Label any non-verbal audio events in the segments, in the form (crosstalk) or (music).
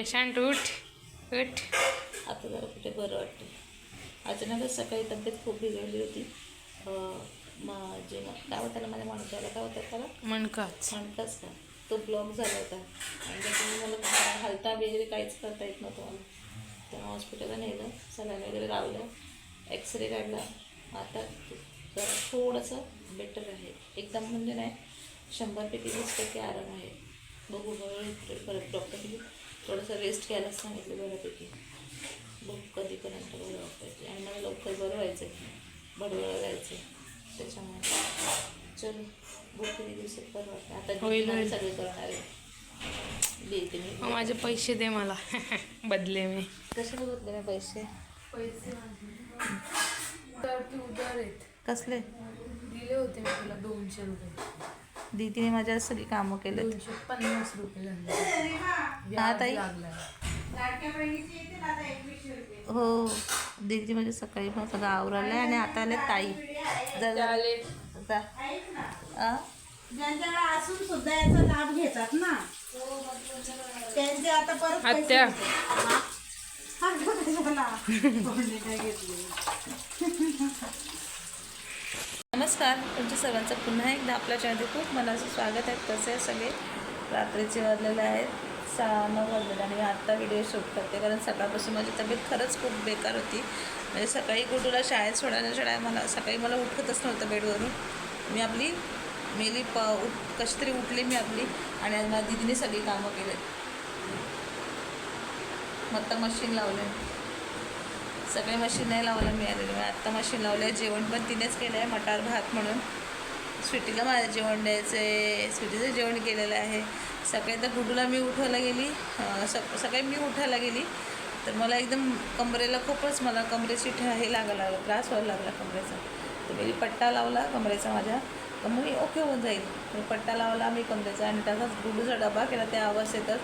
Patient उठ उठ. आता जरा कुठे बरं वाटतं अचानकच सकाळी तब्येत खूप बिघडली होती. माझे काय होतं माझ्या मणक्याला काय होतं त्याला? मणकाच. मणकाच का? तो ब्लॉक झाला होता. आणि त्याच्यामुळे मला हलता वगैरे काहीच करता येत नव्हतं मला. तेव्हा हॉस्पिटलला नेलं सलाईन वगैरे लावलं एक्सरे काढला. आता जरा थोडंसं बेटर आहे. एकदम म्हणजे नाही शंभरपैकी वीस टक्के आराम आहे. बघू बरं परत डॉक्टरने थोडंसं रेस्ट घ्यायला सांगितलं बऱ्यापैकी. बघू कधीपर्यंत बरं वाटायचे आणि मला लवकर बरं व्हायचं आहे भडवळ जायचं आहे त्याच्यामुळे चलो बघू किती दिवसात बरं वाटतं आता. सगळे करणार आहे देते मी. मग माझे पैसे दे मला. (laughs) बदले मी. कशाला घेतले मी पैसे? पैसे तर तू उधार आहेत. कसले? दिले होते मी तुला दोनशे रुपये. दीदीने माझ्या सगळी कामं दोनशे पन्नास रुपये हा, ताई. हो दीदी म्हणजे सकाळी पण सगळं आवरायला आणि आता आले ताई? ज्यांच्याकडे असून सुद्धा याचा लाभ घेतात ना. त्यांचे आता परत पैसे (laughs) नमस्कार तुमच्या सर्वांचं पुन्हा एकदा आपल्या चॅनलमध्ये खूप मनाचं स्वागत आहे. कसे आहे सगळे? रात्रीचे वाजलेले आहेत सहा नऊ वाजलेले आणि मी आत्ता व्हिडिओ शूट करते. कारण सकाळपासून माझी तब्येत खरंच खूप बेकार होती. म्हणजे सकाळी गुडूला शाळेत सोडायला टायम मला सकाळी मला उठतच नव्हतं बेडवरून. मी आपली मेली प उठ कशी तरी उठली मी आपली आणि आज माझ्या दिदीने सगळी कामं केली. मत्ता मशीन लावले. सगळे मशीन नाही लावायला मिळालेले मी आत्ता मशीन लावलं आहे जेवण पण तिनेच केलं आहे मटार भात म्हणून. स्वीटीला माझं जेवण द्यायचं आहे स्वीटीचं जेवण केलेलं आहे. सकाळी तर गुडूला मी उठवायला गेली. सक सकाळी मी उठायला गेली. तर मला एकदम कमरेला खूपच मला कमरेची ठे हे लागायला लागला त्रास व्हायला लागला कमरेचा. तर मी पट्टा लावला कमरेचा माझ्या. तर मग मी ओके होऊन जाईल. मी पट्टा लावला मी कमरेचा आणि त्याचाच गुडूचा डबा केला त्या अवस्थेतच.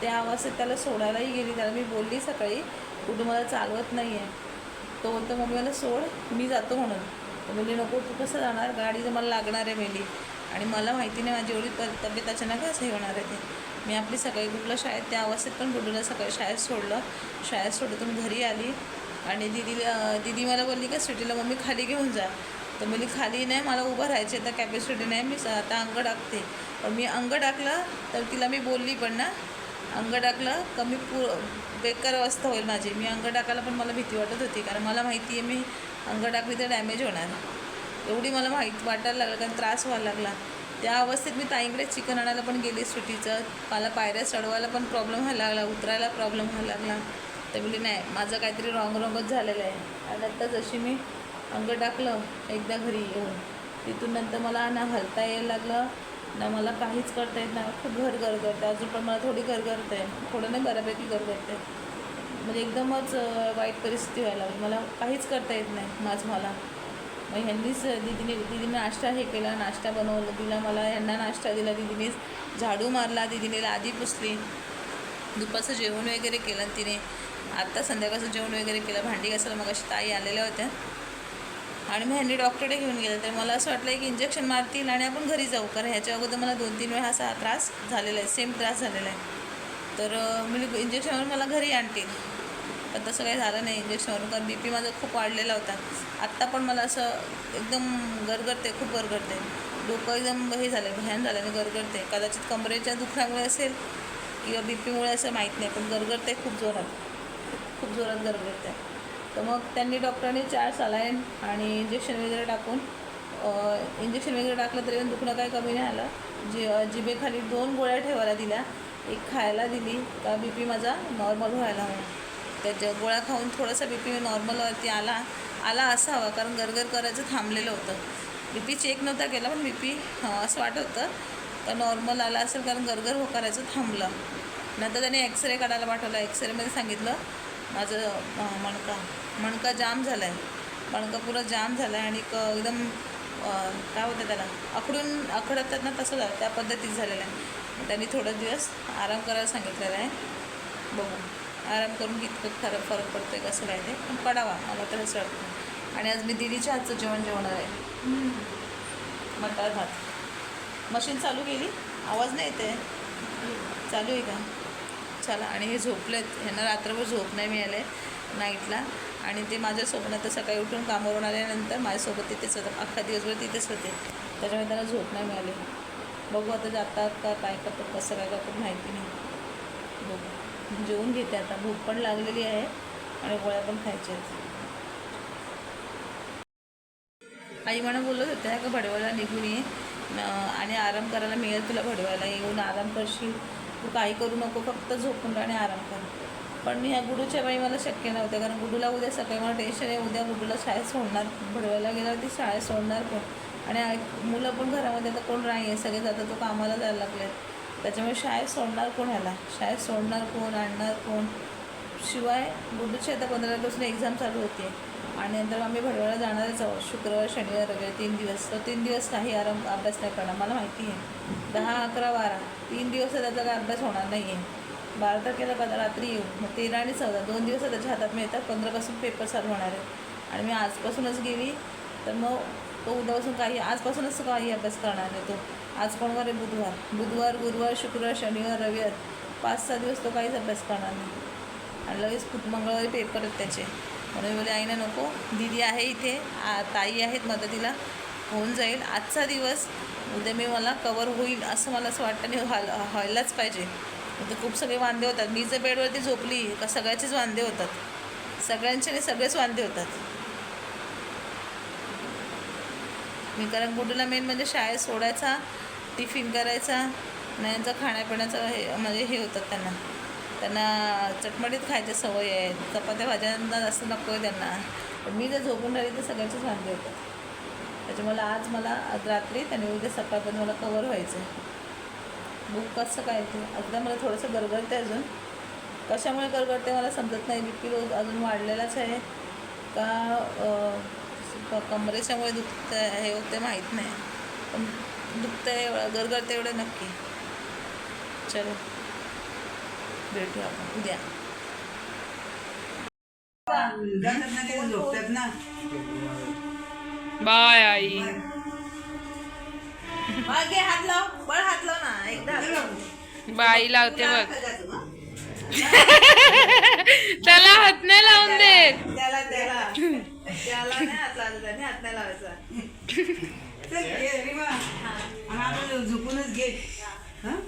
त्या अवस्थेत त्याला सोडायलाही गेली त्याला मी बोलली सकाळी कुठं मला चालवत नाही आहे तो बोलतो मम्मी मला सोड मी जातो म्हणून. तर म्हणली नको तू कसं जाणार? गाडी जर मला लागणार आहे मेली आणि मला माहिती नाही माझी एवढी प- तब्येत अचानक हे होणार आहे ते. मी आपली सकाळी कुठलं शाळेत त्या अवस्थेत पण गुडूला सकाळी शाळेत सोडलं. शाळेत सोडून घरी आली आणि दिदीला दिदी मला बोलली का सिटीला मम्मी खाली घेऊन जा. तर मुली खाली नाही मला उभं राहायचे तर कॅपॅसिटी नाही मी स- आता अंग टाकते पण मी अंग टाकलं तर तिला मी बोलली पण ना अंग टाकलं कमी पू बेकार अवस्था होईल माझी. मी अंग टाकायला पण मला भीती वाटत होती कारण मला माहिती आहे मी अंग टाकली तर डॅमेज होणार. एवढी मला माहीत वाटायला लागलं कारण त्रास व्हायला लागला. त्या अवस्थेत मी ताईंकडे चिकन आणायला पण गेली सुटीचं मला पायऱ्या चढवायला पण प्रॉब्लेम व्हायला लागला उतरायला प्रॉब्लेम व्हायला लागला. तर म्हणजे नाही माझं काहीतरी रॉंग रॉंगच झालेलं आहे. आणि आता जशी मी अंग टाकलं एकदा घरी येऊन तिथून नंतर मला ना हलता यायला लागलं. ना मला काहीच करता येत नाही. खूप घर घर करते. अजून पण मला थोडी घर करते थोडं नाही बऱ्यापैकी घर करते. म्हणजे एकदमच वाईट परिस्थिती व्हायला लागली. मला काहीच करता येत नाही. माझं मला. मग ह्यांनीच दिदीने दिदीने नाश्ता हे केला. नाश्ता बनवलं. दिला मला ह्यांना नाश्ता दिला. दिदीने झाडू मारला. दिदीने लादी पुसली. दुपारचं जेवण वगैरे केलं तिने. आत्ता संध्याकाळचं जेवण वगैरे केलं. भांडी घासायला मग अशी ताई आलेल्या होत्या. आणि मग ह्यांनी डॉक्टरकडे घेऊन गेलं. तर मला असं वाटलं की इंजेक्शन मारतील आणि आपण घरी जाऊ. कारण ह्याच्या अगोदर मला दोन तीन वेळा असा त्रास झालेला आहे. सेम त्रास झालेला आहे. तर मी इंजेक्शनवरून मला घरी आणतील. पण तसं काही झालं नाही इंजेक्शनवरून कारण बी पी माझा खूप वाढलेला होता. आत्ता पण मला असं एकदम गरगरते खूप गरगरते डोकं एकदम हे झालं भयान झालं आणि गरगरते कदाचित कमरेच्या दुखण्यामुळे असेल किंवा बी पीमुळे असं माहीत नाही पण गरगरते खूप जोरात. खूप जोरात गरगरते तर मग त्यांनी डॉक्टरांनी चार सलाईन आणि इंजेक्शन वगैरे टाकून इंजेक्शन वगैरे टाकलं तरी पण दुखणं काही कमी नाही आलं. जि जिभेखाली दोन गोळ्या ठेवायला दिल्या. एक खायला दिली का बी पी माझा नॉर्मल व्हायला हवा. त्याच्या गोळ्या खाऊन थोडासा बी पी नॉर्मलवरती आला आला असावा कारण गरगर करायचं थांबलेलं होतं. बी पी चेक नव्हता केला पण बी पी असं वाटत होतं. का नॉर्मल आला असेल कारण गरगर हो करायचं थांबलं. नंतर त्याने एक्सरे काढायला पाठवला. एक्सरेमध्ये सांगितलं माझं मणका मणका जाम झाला आहे मणका पुरा जाम झाला आहे आणि क एकदम काय होतं त्याला आखडून आखडतात ना तसं झालं त्या पद्धतीत झालेलं आहे. त्यांनी थोडा दिवस आराम करायला सांगितलेला आहे. बघू. आराम करून कितपत फरक फरक पडतो आहे कसं काय ते पण पडावा मला तर असं वाटतं. आणि आज मी दिदीच्या हातचं जेवण जेवणार आहे. मटार भात. मशीन चालू केली? आवाज नाही येते चालू आहे का? चला आणि हे झोपलेत. ह्यांना रात्रभर झोप नाही मिळाले नाईटला. आणि ते माझ्या स्वप्नात तर सकाळी उठून कामावरून आल्यानंतर माझ्यासोबत तिथेच होतं. अख्खा दिवसभर तिथेच होते. त्याच्यामुळे त्यांना झोप नाही मिळाली. बघू आता जातात का काय करतात कसं काय करतात माहिती नाही. बघू. जेवून घेते आता. भूक पण लागलेली आहे आणि गोळ्या पण खायच्या आहेत. आई म्हणा बोलत होत्या का भडवायला निघून ये. आणि आराम करायला मिळेल तुला भडवायला. येऊन आराम करशील. तू काही करू नको फक्त झोपून राहणे आणि आराम कर. पण मी ह्या गुडूच्या बाई मला शक्य नव्हत्या कारण गुडूला उद्या सकाळी मला टेन्शन आहे उद्या गुडूला शाळेत सोडणार भडवायला गेल्यावर ती शाळेत सोडणार कोण आणि मुलं पण घरामध्ये आता कोण नाही आहे सगळे जाता तो कामाला जायला लागले त्याच्यामुळे शाळेत सोडणार कोण ह्याला? शाळेत सोडणार कोण आणणार कोण? शिवाय गुडूची आता पंधरा दिवसाने एक्झाम चालू होती आणि नंतर आम्ही भडवायला जाणारच आहोत शुक्रवार शनिवार रविवार तीन दिवस. तो तीन दिवस काही आराम अभ्यास नाही करणार. मला माहिती आहे. दहा अकरा बारा. तीन दिवस त्याचा काय अभ्यास होणार नाही आहे बारा तारखेला कदा रात्री येऊ? मग तेरा आणि चौदा. दोन दिवस त्याच्या हातात मिळतात. पंधरापासून पेपर चालू होणार आहे आणि मी आजपासूनच गेली तर मग तो उद्यापासून काही आजपासूनच काही अभ्यास करणार नाही तो. आज कोणवार आहे बुधवार. बुधवार गुरुवार शुक्रवार शनिवार रविवार. पाच सहा दिवस तो काहीच अभ्यास करणार नाही. आणि लगेच मंगळवारी पेपर आहेत त्याचे. म्हणून मी बोले आईना नको दिदी आहे इथे आ, ताई आहेत मदतीला होऊन जाईल. आजचा दिवस उद्या मी मला कवर होईल असं मला असं वाटतं आणि व्हायला व्हायलाच पाहिजे. तर खूप सगळे वांदे होतात. मी जर बेडवरती झोपली का सगळ्याचेच वांदे होतात. सगळ्यांचे आणि सगळेच वांदे होतात. मी कारण गुडूला मेन म्हणजे शाळेत सोडायचा टिफिन करायचा नाही यांचा खाण्यापिण्याचं हे म्हणजे हे होतात त्यांना. त्यांना चटमटीत खायची सवय आहे. चपात्या भाज्यांना जास्त नको आहे त्यांना. पण मी जर झोपून राहिली तर सगळ्यांचेच वांदे होतं त्याच्यामुळे आज मला रात्री त्याने उद्या सकाळपर्यंत मला कवर व्हायचं आहे बुक कसं काय ते? आता मला थोडंसं गरगरते अजून. कशामुळे गरगरते मला समजत नाही. बी पी रोज अजून वाढलेलाच आहे. का कमरेच्यामुळे दुखतं हे होते माहीत नाही. पण दुखतं आहे गरगरते एवढं नक्की. चलो. भेटू आपण. उद्या झोपतात ना बाय आई. मागे हात लाव बळ हात लाव ना एकदा. बाई लावते बघ. (laughs) त्याला हात नाही लावून देत. त्याला त्याला. त्याला नाही हात लावायचा त्याने हात नाही लावायचा. चल. आणि झोपूनच घे. हं?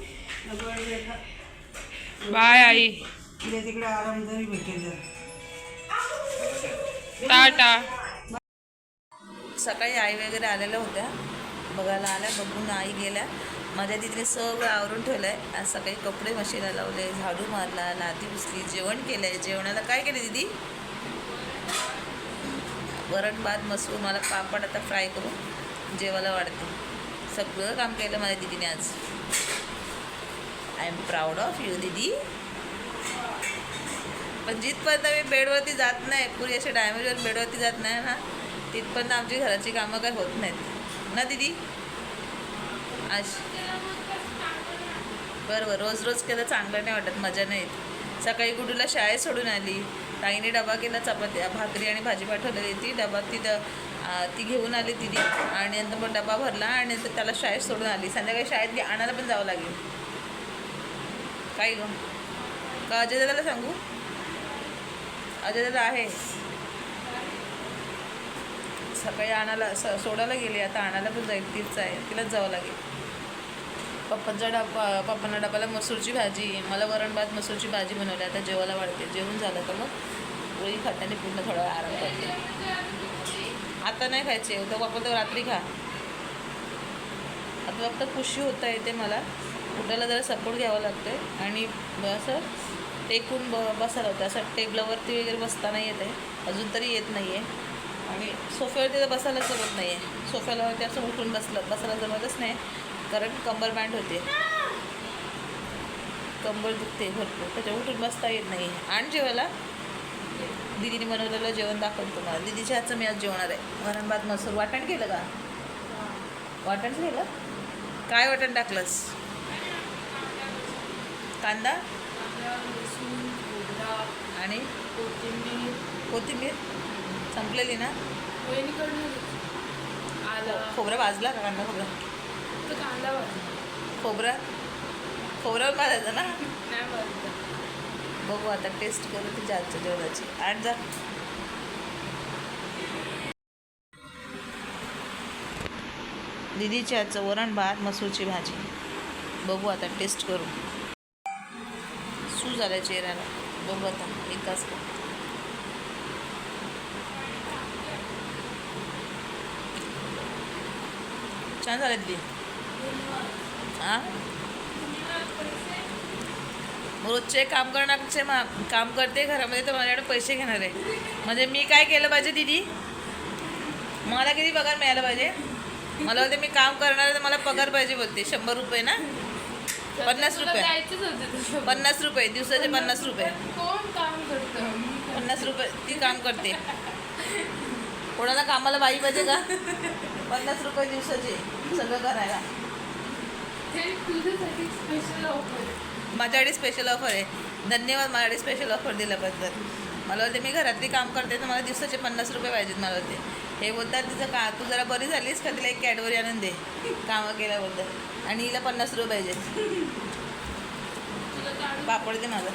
नको बाय आई. तिकडे भेटेल. टाटा. सकाळी आई वगैरे आलेल्या होत्या. बघायला आल्या बघून आई गेल्या. माझ्या तिथे सगळं आवरून ठेवलं आहे आज सकाळी कपडे मशीनला लावले झाडू मारला लादी पुसली जेवण केलं आहे जेवणाला काय केलं दिदी? वरण भात मसूर मला पापड आता फ्राय करून जेवायला वाढते. सगळं काम केलं माझ्या दिदीने आज. I am proud of you didi. पण जिथपर्यंत मी बेडवरती जात नाही पुरी अशा डॅमेजवर बेडवरती जात नाही ना तिथपर्यंत आमची घराची कामं काही होत नाहीत. ना दिदी? अश बरं बरं रोज रोज केलं चांगलं नाही वाटत मजा नाही येत. सकाळी गुडूला शाळेत सोडून आली. ताईने डबा केला चपाती भाकरी आणि भाजी पाठवलेली ती. डबा ती ती घेऊन आली दिदी. आणि नंतर मग डबा भरला आणि नंतर त्याला शाळेत सोडून आली. संध्याकाळी शाळेत आणायला पण जावं लागेल. काय गं? का अजय दादाला सांगू? अजय दादा आहे. सकाळी आणायला स सोडायला गेली आता आणायला पण जाईल तीच आहे. तिलाच जावं लागेल. पप्पांचा डबा पप्पांना डब्याला मसूरची भाजी मला वरण भात मसूरची भाजी बनवली आता जेवायला वाढते. जेवण झालं का मग? गोळी खाताना पूर्ण थोडा आराम करते. आता नाही खायचे तर पप्पा तर रात्री खा. आता फक्त खुशी होता येते मला. उठायला जरा सपोर्ट घ्यावा लागते आणि असं टेकून ब बसायला होतं. असं टेबलावरती वगैरे बसता नाही येत आहे अजून तरी येत नाही आहे आणि सोफ्यावरती तर बसायला जमत नाही आहे सोफ्यावरती असं उठून बसलं बसायला जमतच नाही. कारण कंबर बँड होते. कंबर दुखते भरपूर. त्याच्या उठून बसता येत नाही आणि जेवायला? दिदीने बनवलेलं जेवण दाखवतो तुम्हाला. दिदीच्या हातचं मी आज जेवणार आहे. वरण भात मसूर. वाटण केलं का? वाटण केलं? काय वाटण टाकलंस? कांदा? आणि? कोथिंबीर. कोथिंबीर? संपलेली ना? खोबरं भाजला का कांदा खोबरा? कांदा खोबरा? खोबरं भाजायचं ना? बघू आता टेस्ट करू तिच्या आजच्या जेवणाची आठ जा. दिदीची आजचं वरण भात मसूरची भाजी. बघू आता टेस्ट करू. झाला चेहऱ्याला. बघू आता. एकाच छान झालं ती हां? रोजचे काम करण्याचे मा काम करते घरामध्ये तर माझ्याकडे पैसे घेणार आहे. म्हणजे मी काय केलं पाहिजे दिदी? मला किती पगार मिळाला पाहिजे? मला बोलते मी काम करणार आहे तर मला पगार पाहिजे बोलते. शंभर रुपये ना? पन्नास रुपये. पन्नास रुपये दिवसाचे पन्नास रुपये. कोण काम करतं? पन्नास रुपये ती काम करते. कोणाला कामाला बाई पाहिजे का? पन्नास रुपये दिवसाचे सगळं करायला. तुझ्यासाठी स्पेशल ऑफर माझ्याकडे स्पेशल ऑफर आहे. धन्यवाद माझ्याकडे स्पेशल ऑफर दिल्याबद्दल. मला बोलते मी घरातली काम करते तर मला दिवसाचे पन्नास रुपये पाहिजेत मला होते हे बोलतात तिचं का तू जरा बरी झालीस का? तिला एक कॅडबरी आणून दे. कामं केल्याबद्दल. आणि हिला पन्नास रुपये पाहिजेत. पापड दे माझा.